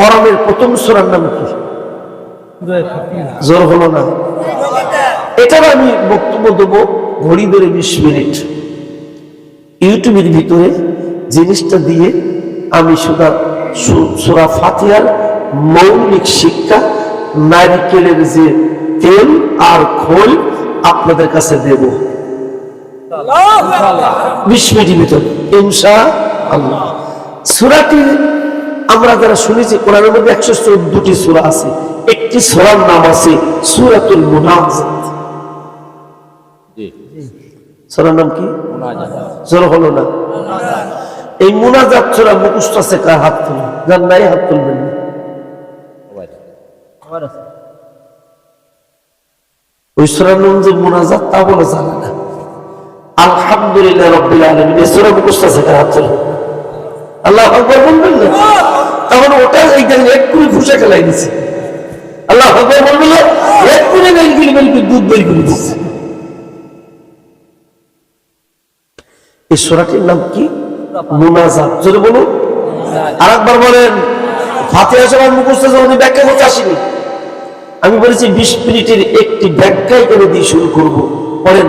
করমের প্রথম সুরার নাম কি? জোর হলো না? এটার আমি বক্তব্য দেবো ঘড়ি ধরে বিশ মিনিট। ইউটিউবের ভিতরে জিনিসটা দিয়ে আমি সুদা সুরা ফাতিয়ার মৌলিক শিক্ষা নারিকেলের যে তেল আর খোল আপনাদের কাছে দেব। বিশ মিনিটের ভিতরে। ইনশা আল্লাহ সুরাটি আমরা যারা শুনেছি কোরআনের মধ্যে একশো চোদ্দটি সুরা আছে। একটি সুরার নাম আছে সুরাতুল মুনাজাত। সুরার নাম কি? জোর হলো না। এই মুনাজাত সুরা মুখস্থ আছে কার হাত তুলে? যার নাই হাত তুলবেন না। ওই সুরার নাম যে মুনাজাত তা বলে জানে না। আলহামদুলিল্লাহ রব্বিল আলামিন এই সুরা মুখস্থ আছে কার হাত তুলে? আল্লাহ আকবর বলবেন না? তখন ওটা এইখানে এক্ষুনি খেলাই আল্লাহ আকবর বলবেন এক্ষুনি বেলগুলি বেলগুলি দুধ বের করে দিচ্ছে এই সোরাটির নাম কি? মুনাজাত। বলুন। আর একবার বলেন হাতে আসার মুখস্থ আমি ব্যাখ্যা করতে আসেনি, আমি বলেছি বিশ মিনিটের একটি ব্যাখ্যা এখানে দিয়ে শুরু করব। বলেন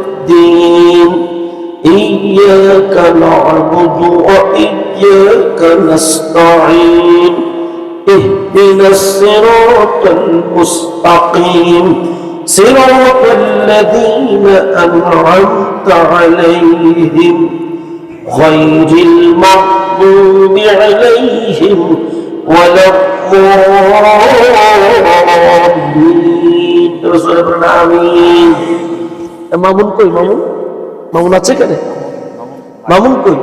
إياك نعبد وإياك نستعين اهدنا الصراط المستقيم. صراط الذين أنعمت عليهم غير المغضوب عليهم ولا الضالين. رسول الله آمين إمام كوي إمام মামুন আছে কেন? মামুন কই?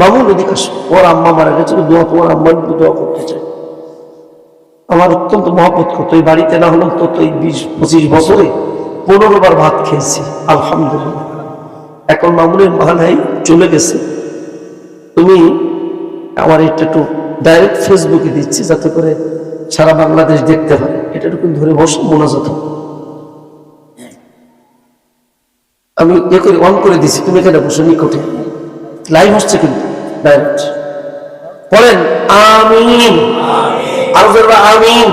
মামুন এদিকে ওর আম্মা মারা গেছে দোয়া তোমার আম্মার দোয়া করতে চাই আমার অত্যন্ত মহব্বত করতো। এই বাড়িতে না হলেও তো এই বিশ, পঁচিশ বছরে পনেরো বার ভাত খেয়েছি, আলহামদুলিল্লাহ। এখন মামুনের মা চলে গেছে। তুমি আমার এটা একটু ডাইরেক্ট ফেসবুকে দিচ্ছি, যাতে করে সারা বাংলাদেশ দেখতে পারে এটা একটু ধরে বসো, মোনাজাত হোক। আমি এ করে অন করে দিছি, তুমি এখানে বসো নিকটে। লাইভ হচ্ছে কিন্তু ডাইরেক্ট বলেন, আমিন। আমিন।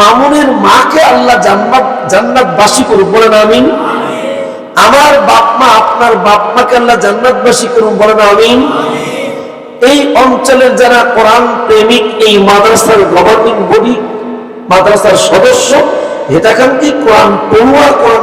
মামুনের মাকে আল্লাহ জান্নাত, জান্নাতবাসী করুন বলেন আমিন। আমার বাপ মা, আপনার বাপ মাকে আল্লাহ জান্নাতবাসী করুন বলেন আমিন। এই অঞ্চলের যারা কোরআন প্রেমিক, এই মাদ্রাসার গভর্নিং বডি মাদ্রাসার সদস্য, হেতাকান্তি কোরআন পড়ুয়া, কোরআন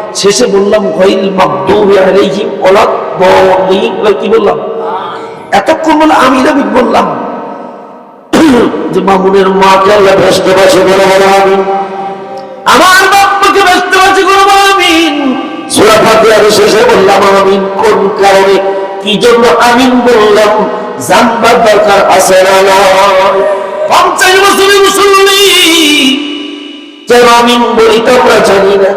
শেষে বললাম গয়িল মাগদুবি আলাইহিম ওয়ালাদ দাল্লিন কি বললাম? এতক্ষণ বলে আমি নবী বললাম যে মামুনের মাকে আল্লাহ ব্যস্ত পাশে বলে আমিন আমার বাপ্পাকে ব্যস্ত পাশে করে বলে আমিন সুরা ফাতিহার শেষে বললাম, আমিন। কোন কারণে? কি জন্য আমিন বললাম? জানবার দরকার আছে না নয় পঞ্চাশ বছরের মুসল্লি। কেন আমিন বলি তো আমরা জানি না।